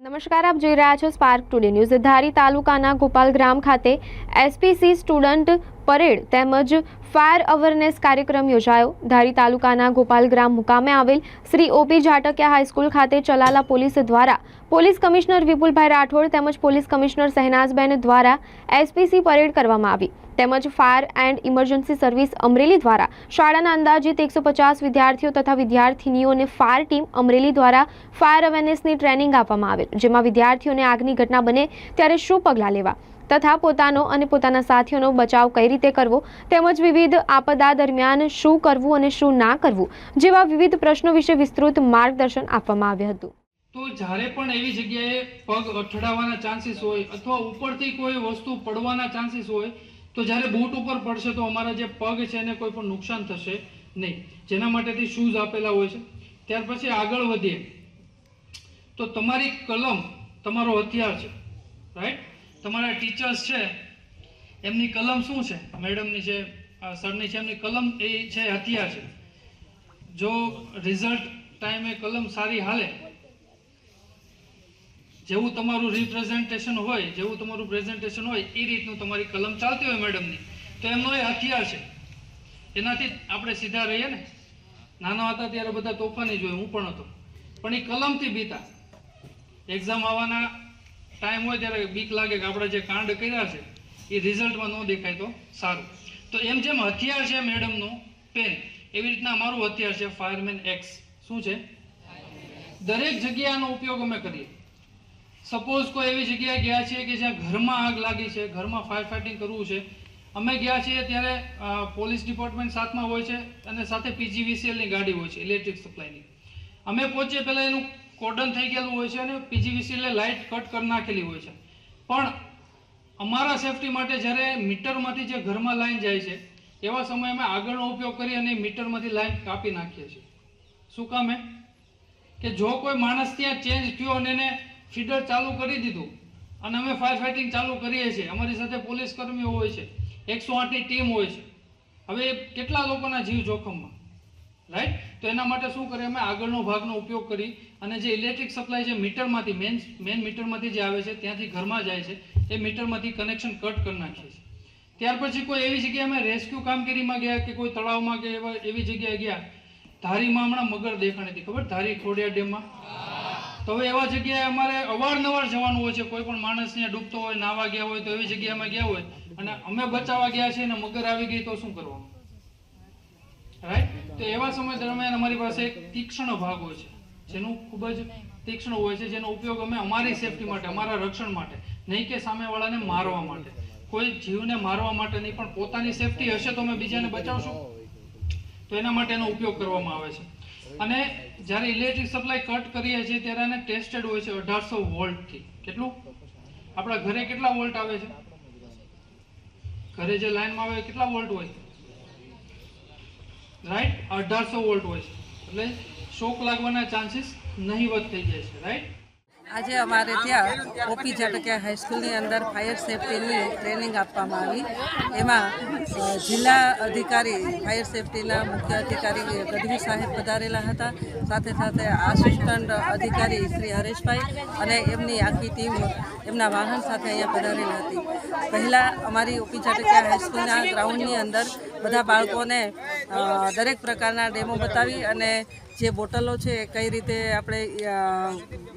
નમસ્કાર, આપ જોઈ રહ્યા છો સ્પાર્ક ટુડે ન્યૂઝ ધારી તાલુકાના ગોપાલ ગ્રામ ખાતે એસપીસી સ્ટુડન્ટ પરેડ તેમજ ફાયર અવેરનેસ કાર્યક્રમ યોજાયો. ધારી તાલુકાના ગોપાલ ગ્રામ મુકામે આવેલ શ્રી ઓપી જાટકિયા હાઈસ્કૂલ ખાતે ચલાલા પોલીસ દ્વારા પોલીસ કમિશનર વિપુલભાઈ રાઠોડ તેમજ પોલીસ કમિશનર શહેનાઝબેન દ્વારા એસપીસી પરેડ કરવામાં આવી. તેમજ fire and emergency service Amreli દ્વારા શાળાના અંદાજિત એકસો વિદ્યાર્થીઓ તથા વિદ્યાર્થિનીઓને ફાયર ટીમ અમરેલી દ્વારા ફાયર અવેરનેસની ટ્રેનિંગ આપવામાં આવેલ, જેમાં વિદ્યાર્થીઓને આગની ઘટના બને ત્યારે શું પગલાં લેવા તથા પોતાનો અને પોતાના સાથીઓનો બચાવ કઈ રીતે કરવો તેમજ વિવિધ આપદા દરમિયાન શું કરવું અને શું ના કરવું જેવા વિવિધ પ્રશ્નો વિશે વિસ્તૃત માર્ગદર્શન આપવામાં આવ્યું હતું. તો જ્યારે પણ એવી જગ્યાએ પગ અથડાવાના ચાન્સીસ હોય અથવા ઉપરથી કોઈ વસ્તુ પડવાના ચાન્સીસ હોય તો જ્યારે બૂટ ઉપર પડશે તો અમારા જે પગ છે એને કોઈ પણ નુકસાન થશે નહીં. જેના માટેથી શૂઝ આપેલા હોય છે. ત્યાર પછી આગળ વધીએ. તો તમારી કલમ તમારો હથિયાર છે. રાઈટ તમારા ટીચર્સ છે. એમની કલમ શું છે? મેડમની છે સરની છે, એમની કલમ એ છે, હથિયાર છે. જો રિઝલ્ટ ટાઈમે કલમ સારી હાલે જેવું તમારું રિપ્રેઝન્ટેશન હોય, જેવું તમારું પ્રેઝન્ટેશન હોય, એ રીતનું તમારી કલમ ચાલતી હોય મેડમની તો એમનો એ હથિયાર છે. એનાથી આપણે સીધા રહીએ ને. નાના હતા ત્યારે બધા તોફાની જોઈએ હું પણ હતો. પણ એ કલમથી બીતા. એક્ઝામ આવવાના ટાઈમ હોય ત્યારે બીક લાગે કે આપણે જે કાંડ કર્યા છે, એ રિઝલ્ટમાં ન દેખાય તો સારું. તો એમ જેમ હથિયાર છે મેડમનું પેન એવી રીતના અમારું હથિયાર છે ફાયરમેન એક્સ શું છે? દરેક જગ્યાનો ઉપયોગ અમે કરીએ. સપોઝ કોઈ એવી જગ્યાએ ગયા છીએ કે જ્યાં ઘરમાં આગ લાગી છે, ઘરમાં ફાયર ફાઇટિંગ કરવું છે. અમે ગયા છીએ ત્યારે પોલીસ ડિપાર્ટમેન્ટ સાથમાં હોય છે અને સાથે પીજીવીસીએલની ગાડી હોય છે ઇલેક્ટ્રિક સપ્લાયની અમે પહોંચીએ પહેલાં એનું કોર્ડન થઈ ગયેલું હોય છે અને પીજીવીસીએલે લાઇટ કટ કરી નાખેલી હોય છે. પણ અમારા સેફટી માટે જ્યારે મીટરમાંથી જે ઘરમાં લાઈન જાય છે, એવા સમયે અમે આગળનો ઉપયોગ કરી અને મીટરમાંથી લાઈન કાપી નાખીએ છીએ. શું કામ કે જો કોઈ માણસ ત્યાં ચેન્જ થયો અને એને ફીડર ચાલુ કરી દીધું. અને અમે ફાયર ફાઇટિંગ ચાલુ કરીએ છીએ. અમારી સાથે પોલીસ કર્મીઓ હોય છે. એકસો આઠની ટીમ હોય છે. હવે કેટલા લોકોના જીવ જોખમમાં? રાઈટ તો એના માટે શું કરીએ? અમે આગળનો ભાગનો ઉપયોગ કરી અને જે ઇલેક્ટ્રિક સપ્લાય જે મીટરમાંથી મેન મેન મીટરમાંથી જે આવે છે, ત્યાંથી ઘરમાં જાય છે, એ મીટરમાંથી કનેક્શન કટ કરી નાખીએ છીએ. ત્યાર પછી કોઈ એવી જગ્યાએ અમે રેસ્ક્યુ કામગીરીમાં ગયા કે કોઈ તળાવમાં કે એવા એવી જગ્યાએ ગયા? ધારીમાં હમણાં મગર દેખાણી હતી. ખબર? ધારી ખોડિયા ડેમમાં. તો હવે એવા જગ્યાએ અમારે અવારનવાર જવાનું હોય છે, કોઈ પણ માણસ ત્યાં ડૂબતો હોય નાવા ગયા હોય તો એવી જગ્યાએ ગયા હોય. અને અમે બચાવવા ગયા છીએ અને મગર આવી ગઈ તો શું કરવાનું? રાઈટ તો એવા સમય દરમિયાન અમારી પાસે એક તીક્ષ્ણ ભાગ હોય છે, જેનું ખૂબ જ તીક્ષ્ણ હોય છે, જેનો ઉપયોગ અમે અમારી સેફટી માટે, અમારા રક્ષણ માટે, નહીં કે સામેવાળાને મારવા માટે. કોઈ જીવને મારવા માટે નહીં, પણ પોતાની સેફટી હશે તો અમે બીજાને બચાવશું? તો એના માટે એનો ઉપયોગ કરવામાં આવે છે. અને જ્યારે ઇલેક્ટ્રિક સપ્લાય કટ કરીએ છીએ ત્યારે એને ટેસ્ટેડ હોય છે અઢારસો વોલ્ટથી. કેટલું? આપણા ઘરે કેટલા વોલ્ટ આવે છે? ઘરે જે લાઈનમાં આવે કેટલા વોલ્ટ હોય રાઈટ અઢારસો વોલ્ટ હોય છે. એટલે શોક લાગવાના ચાન્સીસ નહીવત થઈ જાય છે. રાઈટ આજે અમારે ત્યાં ઓપી ઝટકિયા હાઈસ્કૂલની અંદર ફાયર સેફટીની ટ્રેનિંગ આપવામાં આવી. એમાં જિલ્લા અધિકારી ફાયર સેફટીના મુખ્ય અધિકારી ગઢવી સાહેબ પધારેલા હતા. સાથે સાથે આસિસ્ટન્ટ અધિકારી શ્રી હરેશભાઈ અને એમની આખી ટીમ એમના વાહન સાથે અહીંયા પધારેલી હતી. પહેલાં અમારી ઓપી ઝટકિયા હાઈસ્કૂલના ગ્રાઉન્ડની અંદર બધા બાળકોને દરેક પ્રકારના ડેમો બતાવી અને જે બોટલો છે એ કઈ રીતે આપણે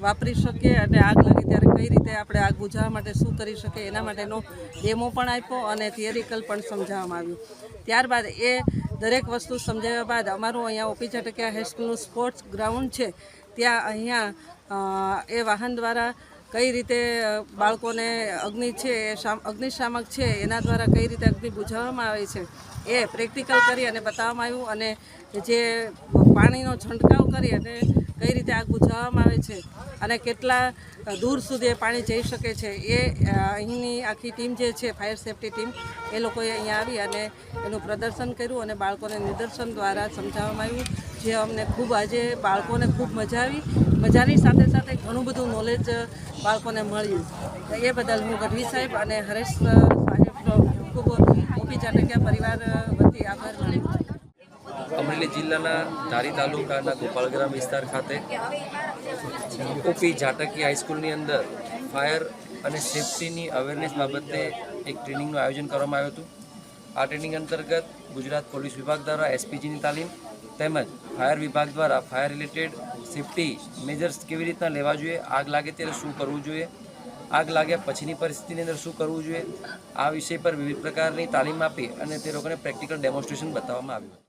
વાપરી શકીએ અને આગ લાગે ત્યારે કઈ રીતે આપણે આગ બુઝાવવા માટે શું કરી શકીએ એના માટેનો ડેમો પણ આપ્યો અને થિયરિકલ પણ સમજાવવામાં આવ્યું. ત્યારબાદ એ દરેક વસ્તુ સમજાવ્યા બાદ અમારું અહીંયા ઓપી ચટકિયા હાઈસ્કૂલનું સ્પોર્ટ્સ ગ્રાઉન્ડ છે. ત્યાં અહીંયા એ વાહન દ્વારા કઈ રીતે બાળકોને અગ્નિ છે, એ શામ- અગ્નિશામક છે, એના દ્વારા કઈ રીતે અગ્નિ બુઝાવવામાં આવે છે, એ પ્રેક્ટિકલ કરી અને બતાવવામાં આવ્યું અને જે પાણીનો છંટકાવ કરી અને કઈ રીતે આગ બુઝાવવામાં આવે છે અને કેટલા દૂર સુધી પાણી જઈ શકે છે એ અહીંની આખી ટીમ જે છે ફાયર સેફટી ટીમ એ લોકોએ અહીંયા આવી અને એનું પ્રદર્શન કર્યું અને બાળકોને નિદર્શન દ્વારા સમજાવવામાં આવ્યું. જે અમને ખૂબ આજે બાળકોને ખૂબ મજા આવી. મજાની સાથે સાથે ઘણું બધું નોલેજ બાળકોને મળ્યું. એ બદલ હું ગઢવી સાહેબ અને હરેશ સાહેબ ખૂબ ઓપી ચાટકિયા પરિવાર વતી આભાર માનું છું. અમરેલી જિલ્લાના ધારી તાલુકાના ગોપાલગ્રામ વિસ્તાર ખાતે ઓપી જાટકી હાઈસ્કૂલની અંદર ફાયર અને સેફટીની અવેરનેસ બાબતે એક ટ્રેનિંગનું આયોજન કરવામાં આવ્યું હતું. આ ટ્રેનિંગ અંતર્ગત ગુજરાત પોલીસ વિભાગ દ્વારા એસપીજીની તાલીમ તેમજ ફાયર વિભાગ દ્વારા ફાયર રિલેટેડ સેફટી મેજર્સ કેવી રીતના લેવા જોઈએ, આગ લાગે ત્યારે શું કરવું જોઈએ, આગ લાગ્યા પછીની પરિસ્થિતિની અંદર શું કરવું જોઈએ, આ વિષય પર વિવિધ પ્રકારની તાલીમ આપી અને તે લોકોને પ્રેક્ટિકલ ડેમોન્સ્ટ્રેશન બતાવવામાં આવ્યું